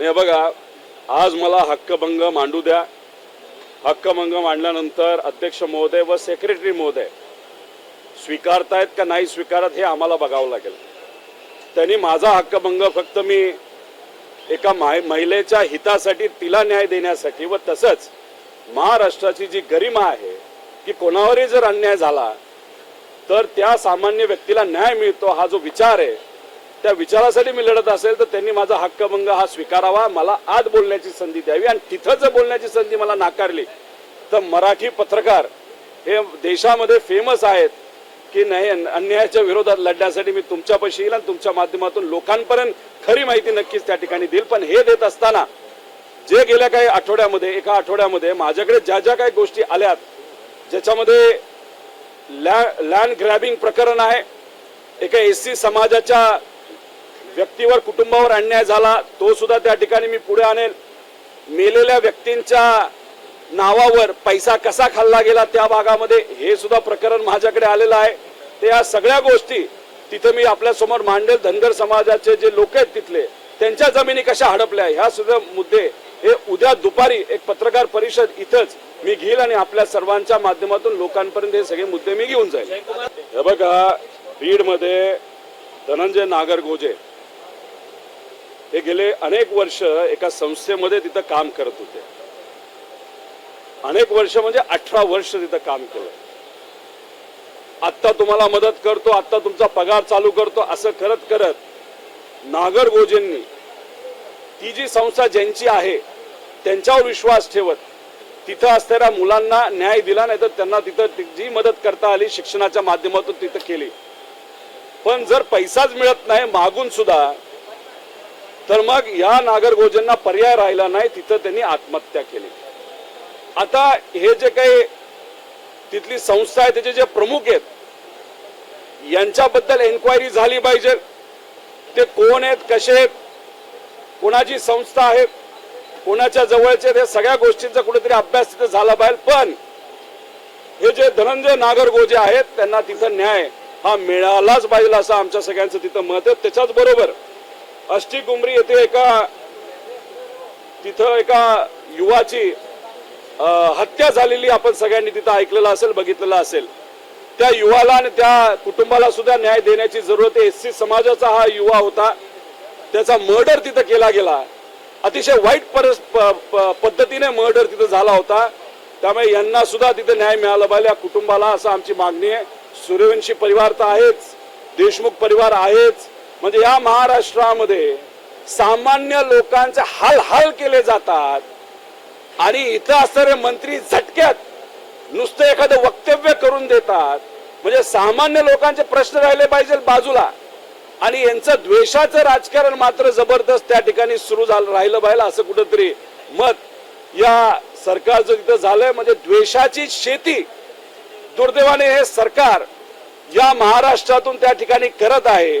नाही बघा आज मला हक्कभंग मांडू द्या. हक्कभंग मांडल्यानंतर अध्यक्ष महोदय व सेक्रेटरी महोदय स्वीकारतायत का नाही स्वीकारत हे आम्हाला बघावं लागेल. त्यांनी माझा हक्कभंग फक्त मी एका माय महिलेच्या हितासाठी तिला न्याय देण्यासाठी व तसंच महाराष्ट्राची जी गरिमा आहे की कोणावरही जर अन्याय झाला तर त्या सामान्य व्यक्तीला न्याय मिळतो हा जो विचार आहे त्या विचारासाठी मी लढत असेल तर त्यांनी माझा हक्कभंग हा स्वीकारावा मला आज बोलण्याची संधी द्यावी आणि तिथं जर बोलण्याची संधी मला नाकारली तर मराठी पत्रकार हे देशामध्ये फेमस आहेत की नाही अन्यायाच्या विरोधात लढण्यासाठी मी तुमच्यापाशी येईल आणि तुमच्या माध्यमातून लोकांपर्यंत खरी माहिती नक्कीच त्या ठिकाणी देईल. पण हे देत असताना जे गेल्या काही आठवड्यामध्ये एका आठवड्यामध्ये माझ्याकडे ज्या ज्या काही गोष्टी आल्यात ज्याच्यामध्ये लँड ग्रॅबिंग प्रकरण आहे एका एस सी समाजाच्या व्यक्तीवर कुटुंबावर अन्याय झाला तो सुद्धा त्या ठिकाणी मी पुढे आणेल. मेलेल्या व्यक्तींच्या नावावर पैसा कसा खाल्ला गेला त्या भागामध्ये हे सुद्धा प्रकरण माझ्याकडे आलेलं आहे. ते या सगळ्या गोष्टी तिथं मी आपल्यासमोर मांडेल. धनगर समाजाचे जे लोक आहेत तिथले त्यांच्या जमिनी कशा हडपल्या ह्या सुद्धा मुद्दे हे उद्या दुपारी एक पत्रकार परिषद इथंच मी घेईल आणि आपल्या सर्वांच्या माध्यमातून लोकांपर्यंत हे सगळे मुद्दे मी घेऊन जाईल. हे बघा बीडमध्ये धनंजय नागरगोजे हे गेले अनेक वर्ष एका संस्थेमध्ये तिथं काम करत होते. अनेक वर्ष म्हणजे अठरा वर्ष तिथं काम केलं. आत्ता तुम्हाला मदत करतो आत्ता तुमचा पगार चालू करतो असं करत करत नागर गोजेंनी ती जी संस्था ज्यांची आहे त्यांच्यावर विश्वास ठेवत तिथं असणाऱ्या मुलांना न्याय दिला नाही तर त्यांना तिथं जी मदत करता आली शिक्षणाच्या माध्यमातून तिथं केली. पण जर पैसाच मिळत नाही मागून सुद्धा तर मग या नागरगोजनना पर्याय राहिला नाही तिथं त्यांनी आत्महत्या केली. आता हे जे काही तिथली संस्था आहे त्याचे जे प्रमुख आहेत यांच्याबद्दल एन्क्वायरी झाली पाहिजे. ते कोण आहेत कसे आहेत कोणाची संस्था आहे कोणाच्या जवळचे ते सगळ्या गोष्टींचा कुठेतरी अभ्यास तिथे झाला पाहिजे. पण हे जे धनंजय नागरगोजे आहेत त्यांना तिथं न्याय हा मिळालाच पाहिजे असं आमच्या सगळ्यांचं तिथं मत आहे. त्याच्याच बरोबर अष्टी कुंबरी येथे एका तिथं एका युवाची हत्या झालेली आपण सगळ्यांनी तिथं ऐकलेलं असेल बघितलेलं असेल. त्या युवाला आणि त्या कुटुंबाला सुद्धा न्याय देण्याची जरूरत आहे. एस सी समाजाचा हा युवा होता. त्याचा मर्डर तिथं केला गेला. अतिशय वाईट परस प- पद्धतीने मर्डर तिथं झाला होता. त्यामुळे यांना सुद्धा तिथं न्याय मिळाला पाहिजे. या कुटुंबाला असं आमची मागणी आहे. सूर्यवंशी परिवार तर आहेच. देशमुख परिवार आहेच. म्हणजे या महाराष्ट्रामध्ये सामान्य लोकांचे हाल हाल केले जातात आणि इथं असणारे मंत्री झटक्यात नुसतं एखादं वक्तव्य करून देतात. म्हणजे सामान्य लोकांचे प्रश्न राहिले पाहिजे बाजूला. आणि यांचं द्वेषाचं राजकारण मात्र जबरदस्त त्या ठिकाणी सुरू झालं राहिलं पाहिजे असं कुठंतरी. मत या सरकारचं तिथं झालंय म्हणजे द्वेषाची शेती दुर्दैवाने हे सरकार या महाराष्ट्रातून त्या ठिकाणी करत आहे.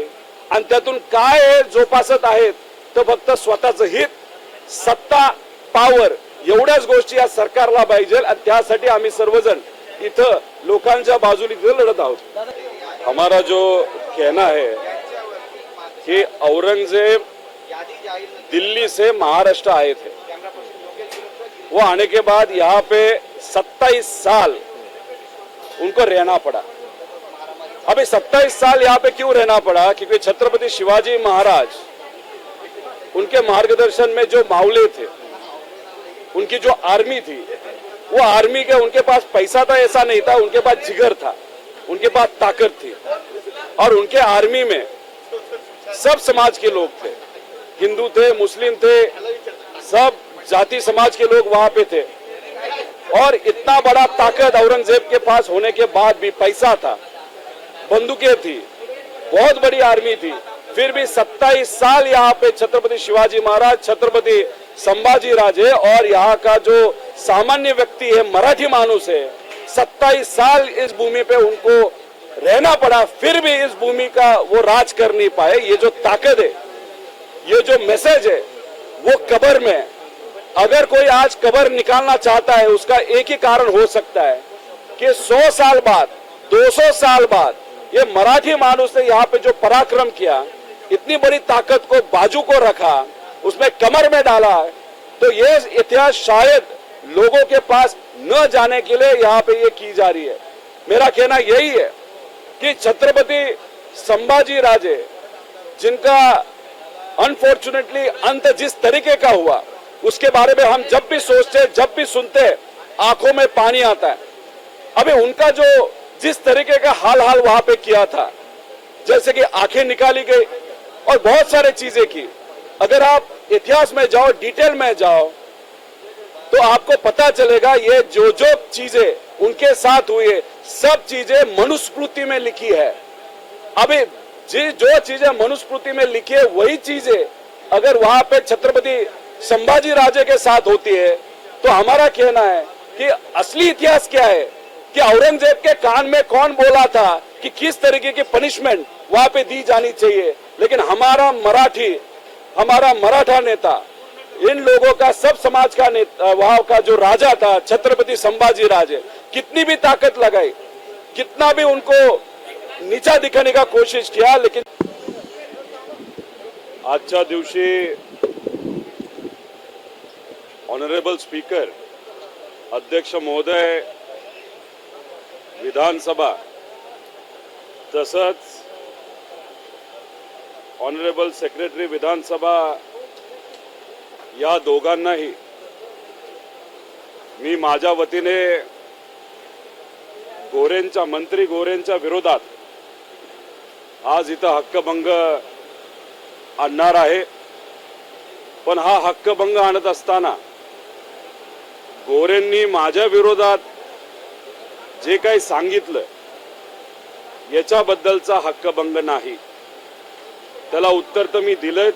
आणि त्यातून काय जोपासत आहेत तर फक्त स्वतःचं हित सत्ता पावर एवढ्याच गोष्टी या सरकारला पाहिजे आणि त्यासाठी आम्ही सर्वजण इथं लोकांच्या बाजूने इथं लढत आहोत. हमारा जो कहना है की औरंगजेब दिल्ली से महाराष्ट्र आए थे। वो आने के बाद यहाँ पे 27 साल उनको रहना पड़ा। अभी 27 साल यहाँ पे क्यों रहना पड़ा? क्योंकि छत्रपति शिवाजी महाराज, उनके मार्गदर्शन में जो मावले थे, उनकी जो आर्मी थी, वो आर्मी के, उनके पास पैसा था, ऐसा नहीं था, उनके पास जिगर था, उनके पास ताकत थी। और उनके आर्मी में सब समाज के लोग थे। हिंदू थे, मुस्लिम थे, सब जाति समाज के लोग वहाँ पे थे। और इतना बड़ा ताकत औरंगज़ेब के पास होने के बाद भी पैसा था। बंदूकें थी, बहुत बड़ी आर्मी थी। फिर भी 27 साल यहाँ पे छत्रपति शिवाजी महाराज, छत्रपति संभाजी राजे और यहाँ का जो सामान्य व्यक्ति है, मराठी मानुस है 27 साल इस भूमि पे उनको रहना पड़ा। फिर भी इस भूमि का वो राज कर नहीं पाए। ये जो ताकत है, ये जो मैसेज है, वो कबर में अगर कोई आज कबर निकालना चाहता है, उसका एक ही कारण हो सकता है कि 100 साल बाद 200 साल बाद ये मराठी मानुस ने यहाँ पे जो पराक्रम किया, इतनी बड़ी ताकत को, बाजू को रखा, उसमें कमर में डाला तो ये इतिहास शायद लोगों के पास न जाने के लिए यहाँ पे ये की जा रही है। मेरा कहना यही है कि छत्रपति संभाजी राजे, जिनका अनफॉर्चुनेटली अंत जिस तरीके का हुआ, उसके बारे में हम जब भी सोचते, जब भी सुनते, आँखों में पानी आता है। अभी उनका जो जिस तरीके का हाल हाल वहाँ पे किया था, जैसे कि आँखें निकाली गई और बहुत सारे चीज़ें की। अगर आप इतिहास में जाओ, डिटेल में जाओ तो आपको पता चलेगा ये जो जो चीज़ें उनके साथ हुई है, सब चीज़ें मनुस्मृति में लिखी है। अभी जी, जो चीज़ें मनुस्मृति में लिखी है, वही चीज़ें अगर वहाँ पे छत्रपति संभाजी राजे के साथ होती है तो हमारा कहना है कि असली इतिहास क्या है? कि औरंगज़ेब के कान में कौन बोला था कि किस तरीके की पनिशमेंट वहाँ पे दी जानी चाहिए। लेकिन हमारा मराठी, हमारा मराठा नेता, इन लोगों का, सब समाज का नेता, वहाँ का जो राजा था, छत्रपति संभाजी राजे, कितनी भी ताकत लगाई, कितना भी उनको नीचा दिखाने का कोशिश किया, लेकिन आजच्या दिवशी ऑनरेबल स्पीकर अध्यक्ष महोदय विधानसभा. तसंच ऑनरेबल सेक्रेटरी विधानसभा या दोघांनाही मी माझ्या वतीने गोरेंच्या मंत्री गोरेंच्या विरोधात आज इथं हक्कभंग आणणार आहे. पण हा हक्कभंग आणत असताना गोरेंनी माझ्या विरोधात जे काही सांगितलं याच्याबद्दलचा हक्कभंग नाही. त्याला उत्तर तर मी दिलंच.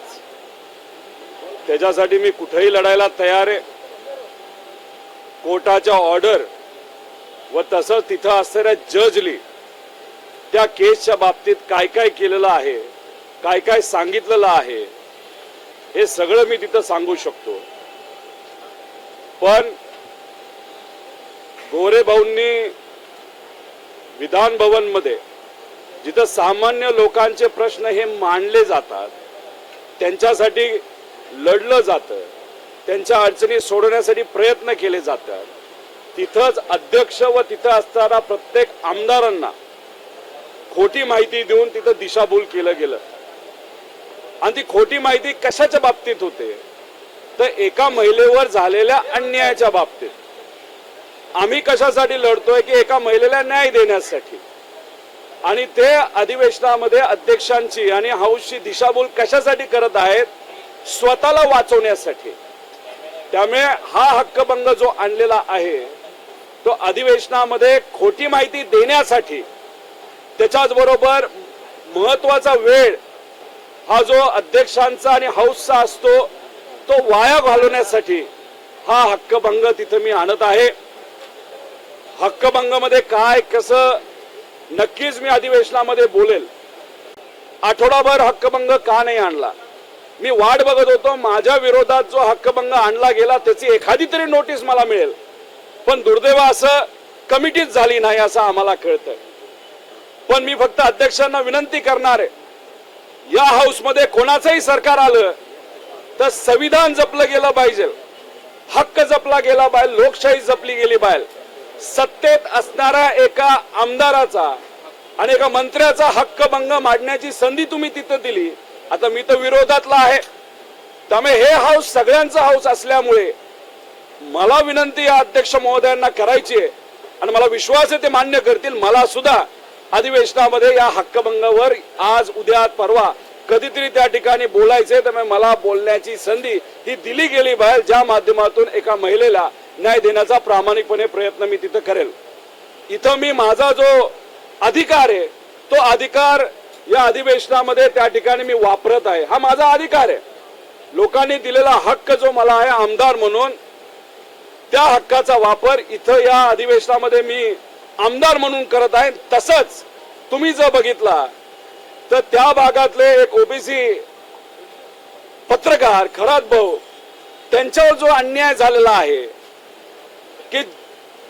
त्याच्यासाठी मी कुठेही लढायला तयार आहे. कोर्टाच्या ऑर्डर व तसंच तिथं असणाऱ्या जजली त्या केसच्या बाबतीत काय काय केलेलं आहे काय काय सांगितलेलं आहे हे सगळं मी तिथं सांगू शकतो. पण गोरे भाऊंनी विधान भवनमध्ये जिथं सामान्य लोकांचे प्रश्न हे मांडले जातात त्यांच्यासाठी लढलं जातं त्यांच्या अडचणी सोडवण्यासाठी प्रयत्न केले जातात. तिथंच अध्यक्ष व तिथं असणारा प्रत्येक आमदारांना खोटी माहिती देऊन तिथं दिशाभूल केलं गेलं. आणि ती खोटी माहिती कशाच्या बाबतीत होते? तर एका महिलेवर झालेल्या अन्यायाच्या बाबतीत. आम्ही कशासाठी लढतोय की एका महिलेला न्याय देण्यासाठी? आणि ते अधिवेशनामध्ये अध्यक्षांची आणि हाऊसची दिशाभूल कशासाठी करत आहेत? स्वतःला वाचवण्यासाठी. त्यामुळे हा हक्कभंग जो आणलेला आहे तो अधिवेशनामध्ये खोटी माहिती देण्यासाठी त्याच्याच बरोबर महत्त्वाचा वेळ हा जो अध्यक्षांचा आणि हाऊसचा असतो तो वाया घालवण्यासाठी हा हक्कभंग तिथं मी आणत आहे. हक्कभंगमध्ये काय कसं नक्कीच मी अधिवेशनामध्ये बोलेल. आठवडाभर हक्कभंग का नाही आणला? मी वाट बघत होतो माझ्या विरोधात जो हक्कभंग आणला गेला त्याची एखादी तरी नोटीस मला मिळेल. पण दुर्दैव असं कमिटीच झाली नाही असं आम्हाला कळतं पण मी फक्त अध्यक्षांना विनंती करणार आहे या हाऊसमध्ये कोणाचंही सरकार आलं तर संविधान जपलं गेलं पाहिजे. हक्क जपला गेला पाहिजे लोकशाही जपली गेली पाहिजे. सत्तेत असणाऱ्या एका आमदाराचा आणि एका मंत्र्याचा हक्कभंग मांडण्याची संधी तुम्ही तिथं दिली. आता मी तर विरोधातला आहे. त्यामुळे हे हाऊस सगळ्यांचं हाऊस असल्यामुळे मला विनंती या अध्यक्ष महोदयांना करायची आहे. आणि मला विश्वास आहे ते मान्य करतील. मला सुद्धा अधिवेशनामध्ये या हक्कभंगावर आज उद्या परवा कधीतरी त्या ठिकाणी बोलायचंय. त्यामुळे मला बोलण्याची संधी ही दिली गेली बाहेर ज्या माध्यमातून एका महिलेला न्याय देण्याचा प्रामाणिकपणे प्रयत्न मी तिथं करेल. इथं मी माझा जो अधिकार आहे तो अधिकार या अधिवेशनामध्ये त्या ठिकाणी मी वापरत आहे. हा माझा अधिकार आहे. लोकांनी दिलेला हक्क जो मला आहे आमदार म्हणून त्या हक्काचा वापर इथं या अधिवेशनामध्ये मी आमदार म्हणून करत आहे. तसंच तुम्ही जर बघितला तर त्या भागातले एक ओबीसी पत्रकार खरात भाऊ त्यांच्यावर जो अन्याय झालेला आहे की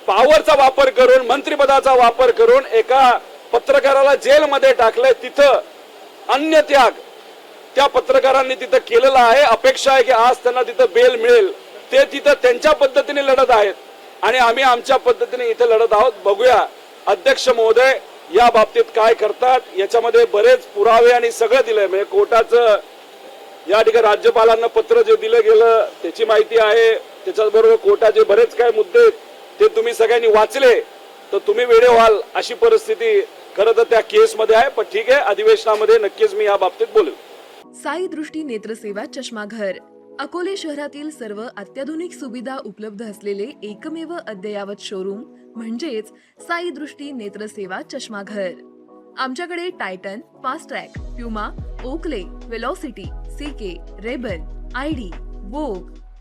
पॉवरचा वापर करून मंत्रिपदाचा वापर करून एका पत्रकाराला जेलमध्ये टाकलंय तिथं अन्य त्याग. त्या पत्रकारांनी तिथं केलेलं आहे. अपेक्षा आहे की आज त्यांना तिथं बेल मिळेल. ते तिथं त्यांच्या पद्धतीने लढत आहेत. आणि आम्ही आमच्या पद्धतीने इथे लढत आहोत. बघूया अध्यक्ष महोदय या बाबतीत काय करतात. याच्यामध्ये बरेच पुरावे आणि सगळं दिलंय. म्हणजे कोर्टाचं या ठिकाणी राज्यपालांना पत्र जे दिलं गेलं त्याची माहिती आहे. त्याच्याबरोबर कोर्टाचे बरेच काय मुद्दे आहेत, ते तुम्ही सगळ्यांनी वाचले तर तुम्ही वेळे व्हाल अशी परिस्थिती खरं तर त्या केसमध्ये आहे पण ठीक आहे अधिवेशनामध्ये नक्कीच मी या बाबतीत बोलू साई दृष्टी नेत्रसेवा चष्माघर. अकोले शहरातील सर्व अत्याधुनिक सुविधा उपलब्ध असलेले एकमेव अद्ययावत शोरूम म्हणजेच साई दृष्टी नेत्रसेवा चष्माघर. आमच्याकडे Titan fast track Puma Oakley velocity CK Ray Ban ID Vogue